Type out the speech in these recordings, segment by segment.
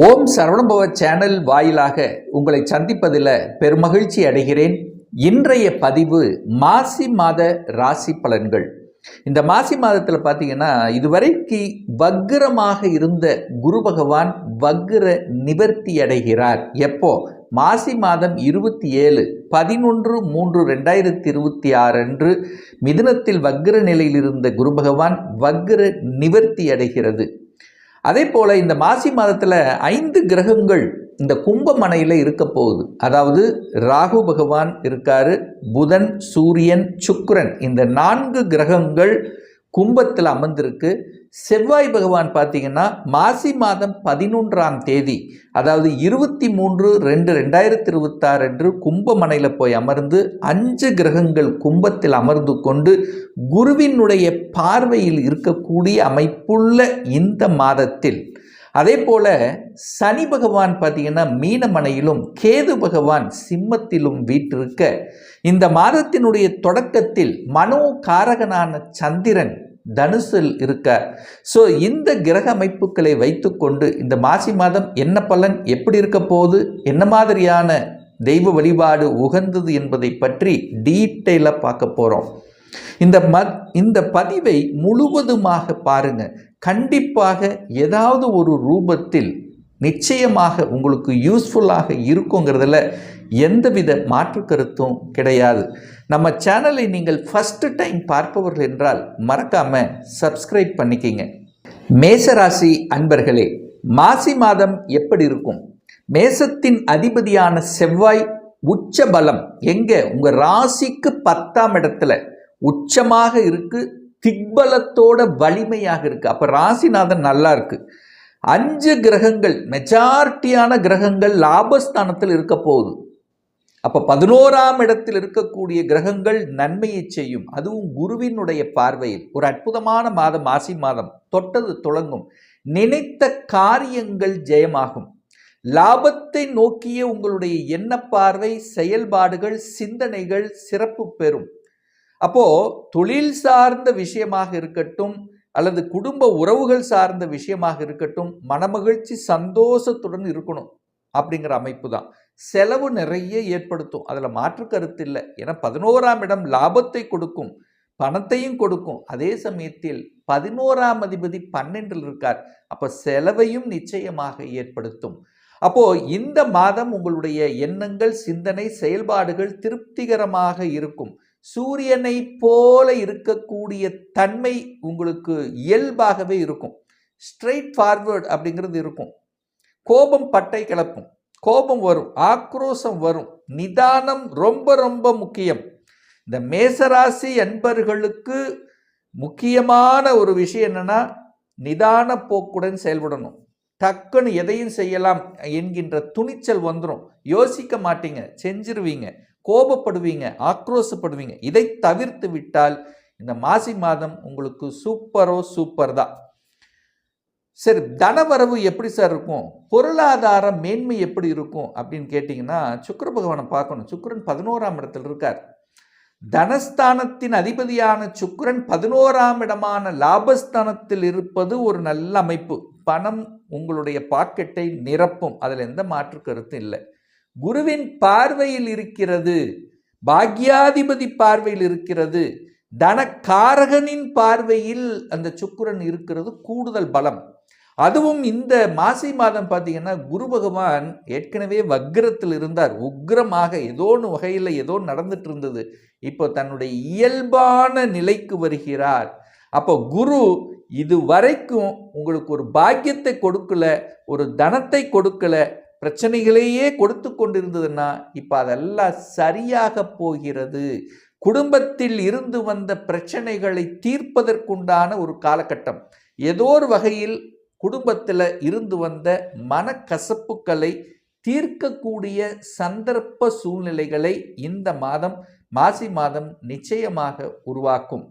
ஓம் Saravanabhava channel வாயிலாக உங்களை சந்திப்பதில் பெருமகிழ்ச்சி அடைகிறேன். இன்றைய பதிவு மாசி மாத ராசி பலன்கள். இந்த மாசி மாதத்தில் பார்த்தீங்கன்னா இதுவரைக்கு வக்ரமாக இருந்த குரு பகவான் வக்ர நிவர்த்தி அடைகிறார். எப்போ? மாசி மாதம் இருபத்தி ஏழு பதினொன்று மூன்று ரெண்டாயிரத்தி இருபத்தி ஆறு அன்று மிதுனத்தில் வக்ர நிலையில் இருந்த குரு பகவான் வக்ர நிவர்த்தி அடைகிறது. அதே போல் இந்த மாசி மாதத்தில் ஐந்து கிரகங்கள் இந்த கும்பமனையில் இருக்க போகுது. அதாவது ராகு பகவான் இருக்கார் புதன் சூரியன் சுக்ரன் இந்த நான்கு கிரகங்கள் கும்பத்தில் அமர்ந்திருக்கு. செவ்வாய் பகவான் பார்த்தீங்கன்னா மாசி மாதம் பதினொன்றாம் தேதி அதாவது இருபத்தி மூன்று ரெண்டு ரெண்டாயிரத்தி இருபத்தாறு அன்று கும்பமனையில் போய் அமர்ந்து அஞ்சு கிரகங்கள் கும்பத்தில் அமர்ந்து கொண்டு குருவினுடைய பார்வையில் இருக்கக்கூடிய அமைப்புள்ள இந்த மாதத்தில். அதே போல சனி பகவான் பார்த்தீங்கன்னா மீனமனையிலும் கேது பகவான் சிம்மத்திலும் வீற்றிருக்க இந்த மாதத்தினுடைய தொடக்கத்தில் மனோ காரகனான சந்திரன் தனுசில் இருக்கார் ஸோ இந்த கிரக அமைப்புகளை வைத்துக்கொண்டு இந்த மாசி மாதம் என்ன பலன் எப்படி இருக்க போகுது என்ன மாதிரியான தெய்வ வழிபாடு உகந்தது என்பதை பற்றி டீட்டெயிலாக பார்க்க போகிறோம் இந்த ம இந்த பதிவை முழுவதுமாக பாருங்க. கண்டிப்பாக ஏதாவது ஒரு ரூபத்தில் நிச்சயமாக உங்களுக்கு யூஸ்ஃபுல்லாக இருக்குங்கிறதுல எந்தவித மாற்று கருத்தும் கிடையாது. நம்ம சேனலை நீங்கள் ஃபஸ்ட்டு டைம் பார்ப்பவர்கள் என்றால் மறக்காமல் சப்ஸ்கிரைப் பண்ணிக்கிங்க. மேசராசி அன்பர்களே மாசி மாதம் எப்படி இருக்கும்? மேசத்தின் அதிபதியான செவ்வாய் உச்ச பலம் எங்கே? உங்கள் ராசிக்கு பத்தாம் இடத்துல உச்சமாக இருக்குது திக்பலத்தோட வலிமையாக இருக்குது அப்போ ராசிநாதன் நல்லா இருக்குது அஞ்சு கிரகங்கள் மெஜாரிட்டியான கிரகங்கள் லாபஸ்தானத்தில் இருக்க போகுது. அப்போ பதினோராம் இடத்தில் இருக்கக்கூடிய கிரகங்கள் நன்மையை செய்யும். அதுவும் குருவினுடைய பார்வையில். ஒரு அற்புதமான மாதம் மாசி மாதம். தொட்டது தொடங்கும். நினைத்த காரியங்கள் ஜெயமாகும். லாபத்தை நோக்கிய உங்களுடைய எண்ண பார்வை செயல்பாடுகள் சிந்தனைகள் சிறப்பு பெறும். அப்போ தொழில் சார்ந்த விஷயமாக இருக்கட்டும் அல்லது குடும்ப உறவுகள் சார்ந்த விஷயமாக இருக்கட்டும் மனமகிழ்ச்சி சந்தோஷத்துடன் இருக்கணும். அப்படிங்கிற அமைப்பு தான். செலவு நிறைய ஏற்படுத்தும். அதில் மாற்று கருத்து இல்லை. ஏன்னா பதினோராம் இடம் லாபத்தை கொடுக்கும் பணத்தையும் கொடுக்கும். அதே சமயத்தில் பதினோராம் அதிபதி பன்னெண்டில் இருக்கார். அப்போ செலவையும் நிச்சயமாக ஏற்படுத்தும். அப்போ இந்த மாதம் உங்களுடைய எண்ணங்கள் சிந்தனை செயல்பாடுகள் திருப்திகரமாக இருக்கும். சூரியனை போல இருக்கக்கூடிய தன்மை உங்களுக்கு இயல்பாகவே இருக்கும். ஸ்ட்ரெயிட் ஃபார்வேர்டு அப்படிங்கிறது இருக்கும். கோபம் பட்டை கிளப்பும். கோபம் வரும் ஆக்ரோஷம் வரும். நிதானம் ரொம்ப ரொம்ப முக்கியம். இந்த மேசராசி அன்பர்களுக்கு முக்கியமான ஒரு விஷயம் என்னென்னா நிதான போக்குடன் செயல்படணும். டக்குன்னு எதையும் செய்யலாம் என்கின்ற துணிச்சல் வந்துடும் யோசிக்க மாட்டீங்க செஞ்சிருவீங்க கோபப்படுவீங்க ஆக்ரோஷப்படுவீங்க இதை தவிர்த்து விட்டால் இந்த மாசி மாதம் உங்களுக்கு சூப்பரோ சூப்பர் தான் சரி தனவரவு எப்படி சார் இருக்கும்? பொருளாதார மேன்மை எப்படி இருக்கும்? அப்படின்னு கேட்டிங்கன்னா சுக்கர பகவானை பார்க்கணும். சுக்கரன் பதினோராம் இடத்தில் இருக்கார். தனஸ்தானத்தின் அதிபதியான சுக்கரன் பதினோராம் இடமான லாபஸ்தானத்தில் இருப்பது ஒரு நல்ல அமைப்பு. பணம் உங்களுடைய பாக்கெட்டை நிரப்பும். அதில் எந்த மாற்று கருத்தும் இல்லை. குருவின் பார்வையில் இருக்கிறது பாக்யாதிபதி பார்வையில் இருக்கிறது தனக்காரகனின் பார்வையில் அந்த சுக்குரன் இருக்கிறது கூடுதல் பலம். அதுவும் இந்த மாசி மாதம் பார்த்தீங்கன்னா குரு பகவான் ஏற்கனவே வக்ரத்தில் இருந்தார். உக்ரமாக ஏதோ ஒன்று வகையில் ஏதோ நடந்துட்டு இருந்தது. இப்போ தன்னுடைய இயல்பான நிலைக்கு வருகிறார். அப்போ குரு இது வரைக்கும் உங்களுக்கு ஒரு பாக்கியத்தை கொடுக்கல ஒரு தனத்தை கொடுக்கல பிரச்சனைகளையே கொடுத்து கொண்டிருந்ததுன்னா இப்போ அதெல்லாம் சரியாக போகிறது. குடும்பத்தில் இருந்து வந்த பிரச்சனைகளை தீர்ப்பதற்குண்டான ஒரு காலகட்டம். ஏதோ ஒரு வகையில் குடும்பத்தில் இருந்து வந்த மனக்கசப்புக்களை தீர்க்கக்கூடிய சந்தர்ப்ப சூழ்நிலைகளை இந்த மாதம் மாசி மாதம் நிச்சயமாக உருவாக்கும்.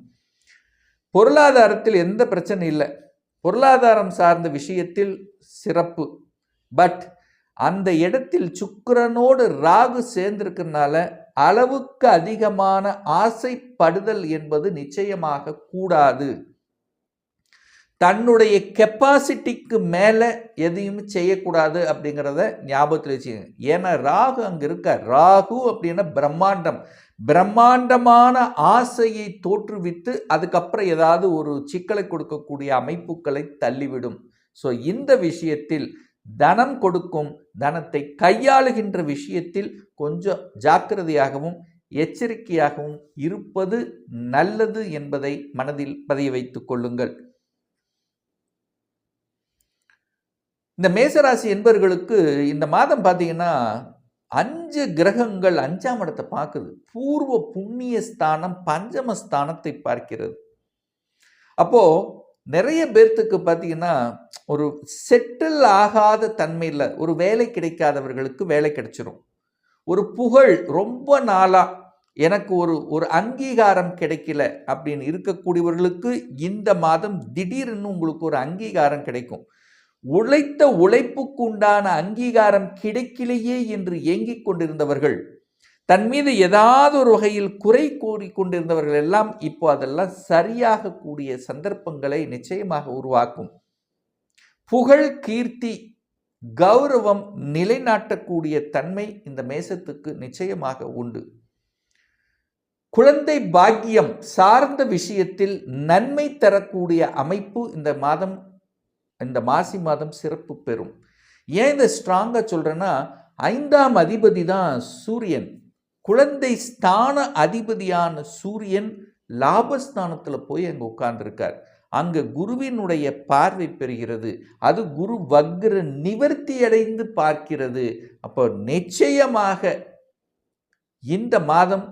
பொருளாதாரத்தில் எந்த பிரச்சனை இல்லை. பொருளாதாரம் சார்ந்த விஷயத்தில் சிறப்பு. பட் அந்த இடத்தில் சுக்கரனோடு ராகு சேர்ந்திருக்கிறதுனால அளவுக்கு அதிகமான ஆசைப்படுதல் என்பது நிச்சயமாக கூடாது. தன்னுடைய கெப்பாசிட்டிக்கு மேலே எதையும் செய்யக்கூடாது அப்படிங்கிறத ஞாபகத்தில் வச்சுக்கோங்க. ஏன்னா ராகு அங்கே இருக்க ராகு அப்படின்னா பிரம்மாண்டம். பிரம்மாண்டமான ஆசையை தோற்றுவித்து அதுக்கப்புறம் ஏதாவது ஒரு சிக்கலை கொடுக்கக்கூடிய அமைப்புகளை தள்ளிவிடும். ஸோ இந்த விஷயத்தில் தனம் கொடுக்கும் தனத்தை கையாளுகின்ற விஷயத்தில் கொஞ்சம் ஜாக்கிரதையாகவும் எச்சரிக்கையாகவும் இருப்பது நல்லது என்பதை மனதில் பதிய வைத்துக் கொள்ளுங்கள். இந்த மேசராசி என்பவர்களுக்கு இந்த மாதம் பார்த்தீங்கன்னா அஞ்சு கிரகங்கள் அஞ்சாம் இடத்தை பார்க்குது. பூர்வ புண்ணிய ஸ்தானம் பஞ்சம ஸ்தானத்தை பார்க்கிறது. அப்போது நிறைய பேர்த்துக்கு பார்த்தீங்கன்னா ஒரு செட்டில் ஆகாத தன்மையில் ஒரு வேலை கிடைக்காதவர்களுக்கு வேலை கிடைச்சிரும். ஒரு புகழ் ரொம்ப நாளாக எனக்கு ஒரு ஒரு அங்கீகாரம் கிடைக்கல அப்படின்னு இருக்கக்கூடியவர்களுக்கு இந்த மாதம் திடீர்னு உங்களுக்கு ஒரு அங்கீகாரம் கிடைக்கும். உழைத்த உழைப்புக்கு உண்டான அங்கீகாரம் கிடைக்கலையே என்று ஏங்கிக் கொண்டிருந்தவர்கள் தன் மீது ஏதாவது ஒரு வகையில் குறை கூறிக்கொண்டிருந்தவர்கள் எல்லாம் இப்போ அதெல்லாம் சரியாக கூடிய சந்தர்ப்பங்களை நிச்சயமாக உருவாக்கும். புகழ் கீர்த்தி கௌரவம் நிலைநாட்டக்கூடிய தன்மை இந்த மேசத்துக்கு நிச்சயமாக உண்டு. குழந்தை பாக்கியம் சார்ந்த விஷயத்தில் நன்மை தரக்கூடிய அமைப்பு இந்த மாதம் இந்த மாசி மாதம் சிறப்பு பெறும். ஏன் இதை ஸ்ட்ராங்காக சொல்கிறேன்னா ஐந்தாம் அதிபதி தான் சூரியன். குழந்தை ஸ்தான அதிபதியான சூரியன் லாபஸ்தானத்தில் போய் அங்கே உட்கார்ந்துருக்கார். அங்கே குருவினுடைய பார்வை பெறுகிறது. அது குரு வக்ர நிவர்த்தி அடைந்து பார்க்கிறது. அப்போ நிச்சயமாக இந்த மாதம்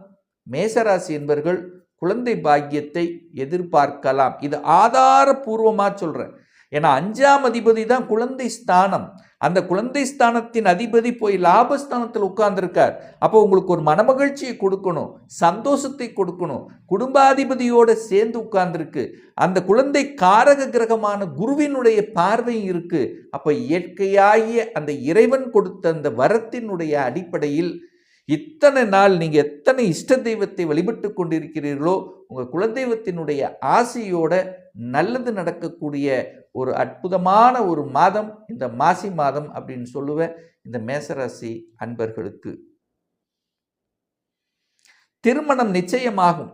மேசராசி என்பவர்கள் குழந்தை பாக்கியத்தை எதிர்பார்க்கலாம். இது ஆதாரபூர்வமாக சொல்கிறேன் ஏன்னா அஞ்சாம் அதிபதி தான் குழந்தை ஸ்தானம். அந்த குழந்தை ஸ்தானத்தின் அதிபதி போய் லாபஸ்தானத்தில் உட்கார்ந்துருக்கார். அப்போ உங்களுக்கு ஒரு மனமகிழ்ச்சியை கொடுக்கணும் சந்தோஷத்தை கொடுக்கணும். குடும்பாதிபதியோடு சேர்ந்து உட்கார்ந்துருக்கு. அந்த குழந்தை காரக கிரகமான குருவினுடைய பார்வையும் இருக்கு. அப்போ இயற்கையாகிய அந்த இறைவன் கொடுத்த அந்த வரத்தினுடைய அடிப்படையில் இத்தனை நாள் நீங்கள் எத்தனை இஷ்ட தெய்வத்தை வழிபட்டு கொண்டிருக்கிறீர்களோ உங்கள் குலதெய்வத்தினுடைய ஆசையோட நல்லது நடக்கக்கூடிய ஒரு அற்புதமான ஒரு மாதம் இந்த மாசி மாதம் அப்படின்னு சொல்லுவேன் இந்த மேசராசி அன்பர்களுக்கு. திருமணம் நிச்சயமாகும்.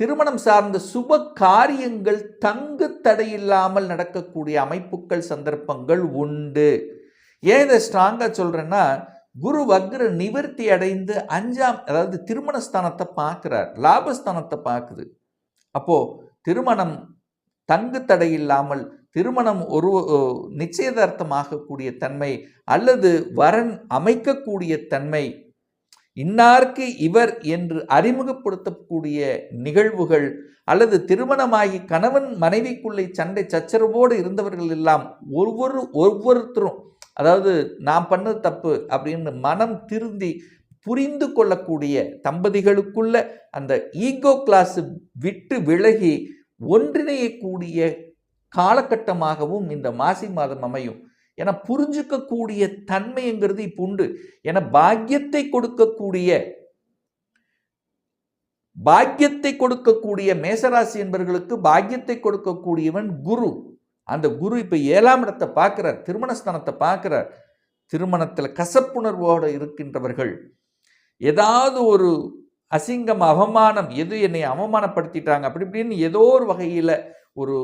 திருமணம் சார்ந்த சுப காரியங்கள் தங்கு தடையில்லாமல் நடக்கக்கூடிய அமைப்புகள் சந்தர்ப்பங்கள் உண்டு. ஏன் இதை ஸ்ட்ராங்காக சொல்கிறேன்னா குரு வக்ர நிவர்த்தி அடைந்து அஞ்சாம் அதாவது திருமண ஸ்தானத்தை பார்க்குறார். லாபஸ்தானத்தை பார்க்குது. அப்போது திருமணம் தங்கு தடை இல்லாமல் திருமணம் ஒரு நிச்சயதார்த்தமாகக்கூடிய தன்மை அல்லது வரன் அமைக்கக்கூடிய தன்மை இன்னார்க்கு இவர் என்று அறிமுகப்படுத்தக்கூடிய நிகழ்வுகள் அல்லது திருமணமாகி கணவன் மனைவிக்குள்ளே சண்டை சச்சரவோடு இருந்தவர்கள் எல்லாம் ஒவ்வொரு ஒவ்வொருத்தரும் அதாவது நான் பண்ணது தப்பு அப்படின்னு மனம் திருந்தி புரிந்து கொள்ளக்கூடிய தம்பதிகளுக்குள்ள அந்த ஈகோ கிளாஸ் விட்டு விலகி ஒன்றிணையக்கூடிய காலகட்டமாகவும் இந்த மாசி மாதம் அமையும். ஏன்னா புரிஞ்சுக்கக்கூடிய தன்மைங்கிறது இப்போ உண்டு. ஏன்னா பாக்கியத்தை கொடுக்கக்கூடிய பாக்கியத்தை கொடுக்கக்கூடிய மேசராசி என்பவர்களுக்கு பாக்கியத்தை கொடுக்கக்கூடியவன் குரு. அந்த குரு இப்போ ஏழாம் இடத்தை பார்க்குறார் திருமணஸ்தானத்தை பார்க்குறார். திருமணத்தில் கசப்புணர்வோடு இருக்கின்றவர்கள். ஏதாவது ஒரு அசிங்கம் அவமானம் எது என்னை அவமானப்படுத்திட்டாங்க? அப்படி இப்படின்னு ஏதோ ஒரு வகையில் ஒரு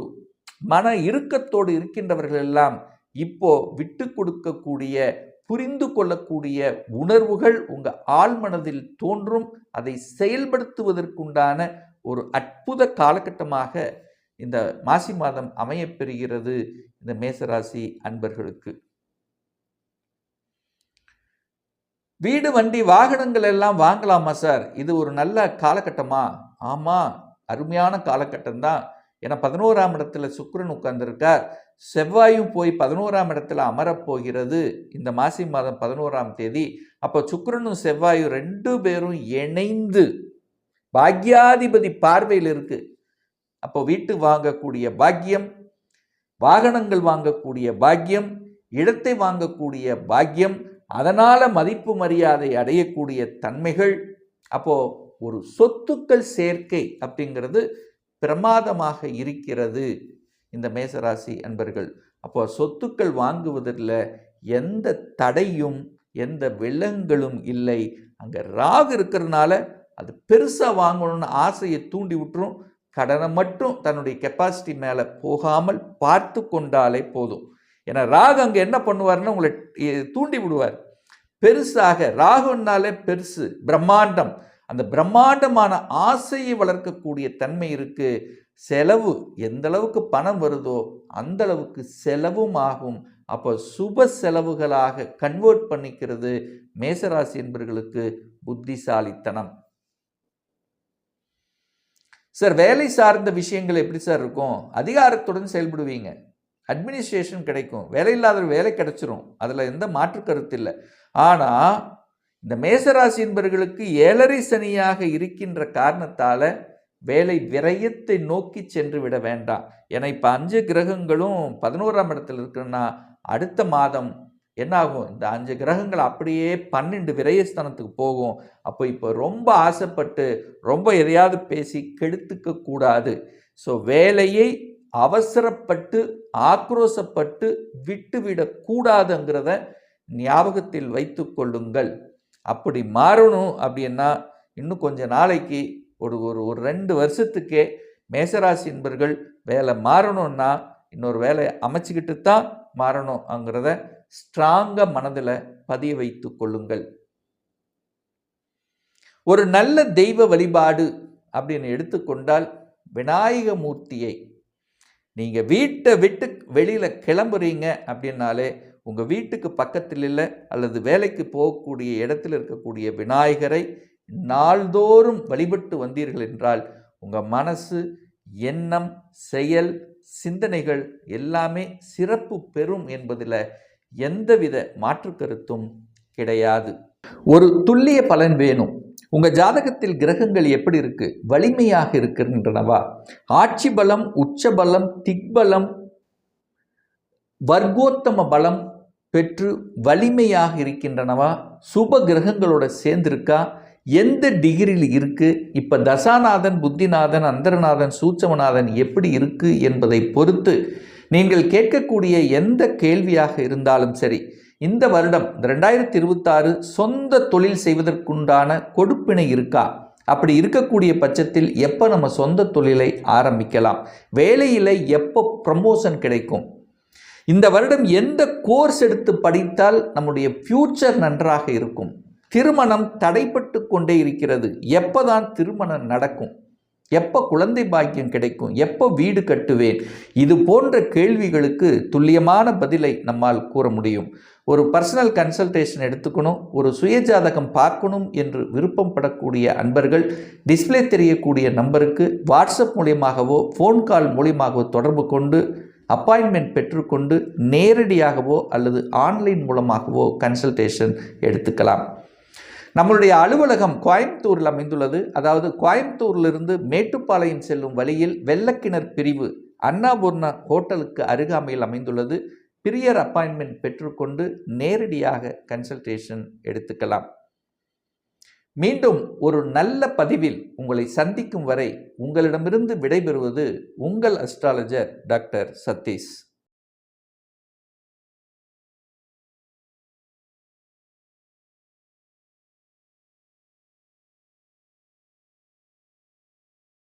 மன இறுக்கத்தோடு இருக்கின்றவர்கள் எல்லாம் இப்போ விட்டு கொடுக்கக்கூடிய புரிந்து கொள்ளக்கூடிய உணர்வுகள் உங்கள் ஆழ்மனதில் தோன்றும். அதை செயல்படுத்துவதற்குண்டான ஒரு அற்புத காலகட்டமாக இந்த மாசி மாதம் அமையப்பெறுகிறது இந்த மேசராசி அன்பர்களுக்கு. வீடு வண்டி வாகனங்கள் எல்லாம் வாங்கலாமா சார்? இது ஒரு நல்ல காலகட்டமா? ஆமாம் அருமையான காலகட்டம் தான். ஏன்னா பதினோராம் இடத்துல சுக்கரன் உட்கார்ந்துருக்கார். செவ்வாயும் போய் பதினோராம் இடத்துல அமரப்போகிறது இந்த மாசி மாதம் பதினோராம் தேதி. அப்போ சுக்கரனும் செவ்வாயும் ரெண்டு பேரும் இணைந்து பாக்யாதிபதி பார்வையில் இருக்குது அப்போ வீட்டு வாங்கக்கூடிய பாக்கியம் வாகனங்கள் வாங்கக்கூடிய பாக்கியம் இடத்தை வாங்கக்கூடிய பாக்கியம் அதனால் மதிப்பு மரியாதை அடையக்கூடிய தன்மைகள் அப்போது ஒரு சொத்துக்கள் சேர்க்கை அப்படிங்கிறது பிரமாதமாக இருக்கிறது. இந்த மேசராசி அன்பர்கள் அப்போ சொத்துக்கள் வாங்குவதில் எந்த தடையும் எந்த வெள்ளங்களும் இல்லை. அங்கே ராகு இருக்கிறதுனால அது பெருசாக வாங்கணும்னு ஆசையை தூண்டி விட்டுரும். கடனை மட்டும் தன்னுடைய கெப்பாசிட்டி மேலே போகாமல் பார்த்து கொண்டாலே போதும். ஏன்னா ராகு அங்கே என்ன பண்ணுவார்னு உங்களை தூண்டி விடுவார். பெருசாக ராகுன்னாலே பெருசு பிரம்மாண்டம். அந்த பிரம்மாண்டமான ஆசையை வளர்க்கக்கூடிய தன்மை இருக்குது செலவு எந்த அளவுக்கு பணம் வருதோ அந்த அளவுக்கு செலவும் ஆகும். அப்போ சுப செலவுகளாக கன்வெர்ட் பண்ணிக்கிறது மேசராசி என்பவர்களுக்கு புத்திசாலித்தனம். சார் வேலை சார்ந்த விஷயங்கள் எப்படி சார் இருக்கும்? அதிகாரத்துடன் செயல்படுவீங்க. அட்மினிஸ்ட்ரேஷன் கிடைக்கும். வேலை இல்லாத வேலை கிடைச்சிரும். அதில் எந்த மாற்று கருத்து இல்லை. ஆனால் இந்த மேசராசி என்பவர்களுக்கு ஏழரை சனியாக இருக்கின்ற காரணத்தால் வேலை விரயத்தை நோக்கி சென்று விட வேண்டாம். ஏன்னா இப்போ அஞ்சு கிரகங்களும் பதினோராம் இடத்துல இருக்குன்னா அடுத்த மாதம் என்ன ஆகும்? இந்த அஞ்சு கிரகங்கள் அப்படியே பன்னெண்டு விரயஸ்தானத்துக்கு போகும். அப்போ இப்போ ரொம்ப ஆசைப்பட்டு ரொம்ப எதையாவது பேசி கெடுத்துக்க கூடாது. ஸோ வேலையை அவசரப்பட்டு ஆக்ரோசப்பட்டு விட்டுவிடக்கூடாதுங்கிறத ஞாபகத்தில் வைத்து கொள்ளுங்கள். அப்படி மாறணும் அப்படின்னா இன்னும் கொஞ்ச நாளைக்கு ஒரு ஒரு ஒரு ரெண்டு வருஷத்துக்கே மேசராசி என்பர்கள் வேலை மாறணும்னா இன்னொரு வேலையை அமைச்சிக்கிட்டு தான் மாறணும்ங்கிறத ஸ்ட்ராங்காக மனதில் பதிய வைத்து கொள்ளுங்கள். ஒரு நல்ல தெய்வ வழிபாடு அப்படின்னு எடுத்துக்கொண்டால் விநாயக மூர்த்தியை நீங்கள் வீட்டை விட்டு வெளியில் கிளம்புறீங்க அப்படின்னாலே உங்கள் வீட்டுக்கு பக்கத்தில் இல்லை அல்லது வேலைக்கு போகக்கூடிய இடத்தில் இருக்கக்கூடிய விநாயகரை நாள்தோறும் வழிபட்டு வந்தீர்கள் என்றால் உங்கள் மனசு எண்ணம் செயல் சிந்தனைகள் எல்லாமே சிறப்பு பெறும் என்பதில் எந்தவித மாற்று கருத்தும் கிடையாது. ஒரு துல்லிய பலன் வேணும். உங்கள் ஜாதகத்தில் கிரகங்கள் எப்படி இருக்குது வலிமையாக இருக்கின்றனவா ஆட்சி பலம் உச்ச பலம் திக்பலம் வர்க்கோத்தம பலம் பெற்று வலிமையாக இருக்கின்றனவா? சுப கிரகங்களோட சேர்ந்திருக்கா? எந்த டிகிரியில் இருக்குது இப்போ தசாநாதன் புத்திநாதன் அந்தரநாதன் சூச்சமநாதன் எப்படி இருக்குது என்பதை பொறுத்து நீங்கள் கேட்கக்கூடிய எந்த கேள்வியாக இருந்தாலும் சரி இந்த வருடம் இந்த ரெண்டாயிரத்தி இருபத்தாறு சொந்த தொழில் செய்வதற்குண்டான கொடுப்பினை இருக்கா? அப்படி இருக்கக்கூடிய பட்சத்தில் எப்போ நம்ம சொந்த தொழிலை ஆரம்பிக்கலாம்? வேலையில் எப்போ ப்ரமோஷன் கிடைக்கும்? இந்த வருடம் எந்த கோர்ஸ் எடுத்து படித்தால் நம்முடைய ஃப்யூச்சர் நன்றாக இருக்கும்? திருமணம் தடைப்பட்டு கொண்டே இருக்கிறது. எப்போதான் திருமணம் நடக்கும்? எப்போ குழந்தை பாக்கியம் கிடைக்கும்? எப்போ வீடு கட்டுவேன்? இது போன்ற கேள்விகளுக்கு துல்லியமான பதிலை நம்மால் கூற முடியும். ஒரு பர்சனல் கன்சல்டேஷன் எடுத்துக்கணும் ஒரு சுயஜாதகம் பார்க்கணும் என்று விருப்பம் படக்கூடிய அன்பர்கள் டிஸ்ப்ளே தெரியக்கூடிய நம்பருக்கு வாட்ஸ்அப் மூலியமாகவோ ஃபோன் கால் மூலியமாகவோ தொடர்பு கொண்டு அப்பாயின்மெண்ட் பெற்றுக்கொண்டு நேரடியாகவோ அல்லது ஆன்லைன் மூலமாகவோ கன்சல்டேஷன் எடுத்துக்கலாம். நம்மளுடைய அலுவலகம் கோயம்புத்தூரில் அமைந்துள்ளது. அதாவது கோயம்புத்தூரிலிருந்து மேட்டுப்பாளையம் செல்லும் வழியில் வெள்ளக்கிணர் பிரிவு அன்னாபூர்ணா ஹோட்டலுக்கு அருகாமையில் அமைந்துள்ளது. பிரியர் அப்பாயின்மெண்ட் பெற்றுக்கொண்டு நேரடியாக கன்சல்டேஷன் எடுத்துக்கலாம். மீண்டும் ஒரு நல்ல பதிவில் உங்களை சந்திக்கும் வரை உங்களிடமிருந்து விடைபெறுவது உங்கள் அஸ்ட்ராலஜர் டாக்டர் சதீஷ்.